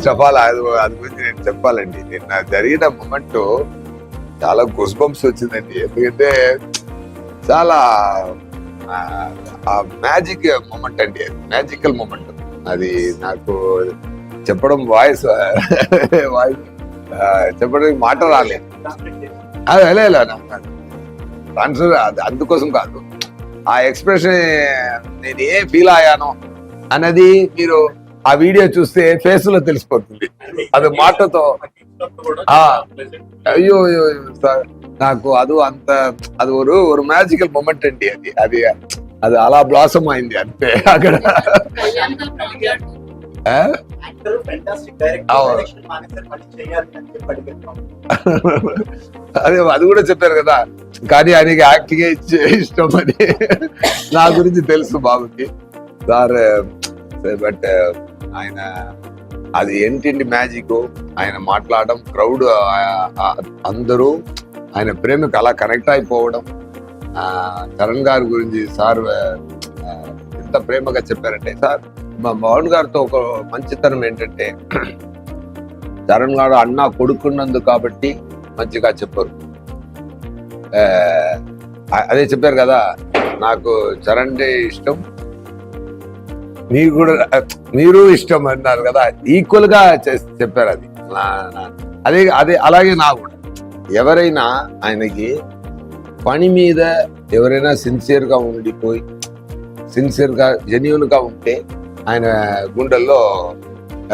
First of all అది అది గురించి నేను చెప్పాలండి. నిన్న జరిగిన మూమెంట్ చాలా గుస్బంప్స్ వచ్చిందండి. ఎందుకంటే చాలా ఆ, మ్యాజిక్ మూమెంట్ అండి మ్యాజికల్ మూమెంట్ అది నాకు చెప్పడం వాయిస్ వాయిస్ చెప్పడానికి మాట రాలేదు అది అలే ఆన్సర్ అది అందుకోసం కాదు. ఆ ఎక్స్ప్రెషన్ నేను ఏ ఫీల్ అయ్యాను అన్నది మీరు ఆ వీడియో చూస్తే ఫేస్లో తెలిసిపోతుంది అది మాటతో ఆ. అయ్యో అయ్యో అయ్యో, సార్ నాకు అది అంత అది ఒక ఒక మ్యాజికల్ మూమెంట్ అండి అది అది అది అలా బ్లాసమ్ అయింది అంతే అక్కడ ఆ? అవును. అదే అది కూడా చెప్పారు కదా కానీ ఆయనకి యాక్టింగ్ ఇష్టం అని నా గురించి తెలుసు బాబుకి సార్ బట్ ఆయన అది ఏంటండి మ్యాజిక్? ఆయన మాట్లాడడం క్రౌడ్ అందరూ ఆయన ప్రేమకు అలా కనెక్ట్ అయిపోవడం. చరణ్ గారి గురించి సార్ ఎంత ప్రేమగా చెప్పారంటే సార్ మా భవన్ గారితో ఒక మంచితనం ఏంటంటే చరణ్ గారు అన్న కొడుకున్నందుకు కాబట్టి మంచిగా చెప్పారు. అదే చెప్పారు కదా నాకు చరణ్ డే ఇష్టం. మీరు కూడా మీరు ఇష్టం అన్నారు కదా ఈక్వల్గా చేస్- చెప్పారు అది. అదే అదే అలాగే నా కూడా. ఎవరైనా ఆయనకి పని మీద ఎవరైనా సిన్సియర్గా ఉండిపోయి సిన్సియర్గా జెన్యున్గా ఉంటే ఆయన గుండెల్లో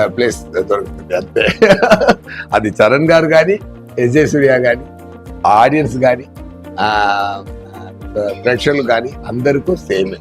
ప్లేస్ దొరుకుతుంది. అంతే. అది చరణ్ గారు కానీ విజయ్ సూర్య కానీ ఆడియన్స్ కానీ ప్రేక్షకులు కానీ అందరికీ సేమ్.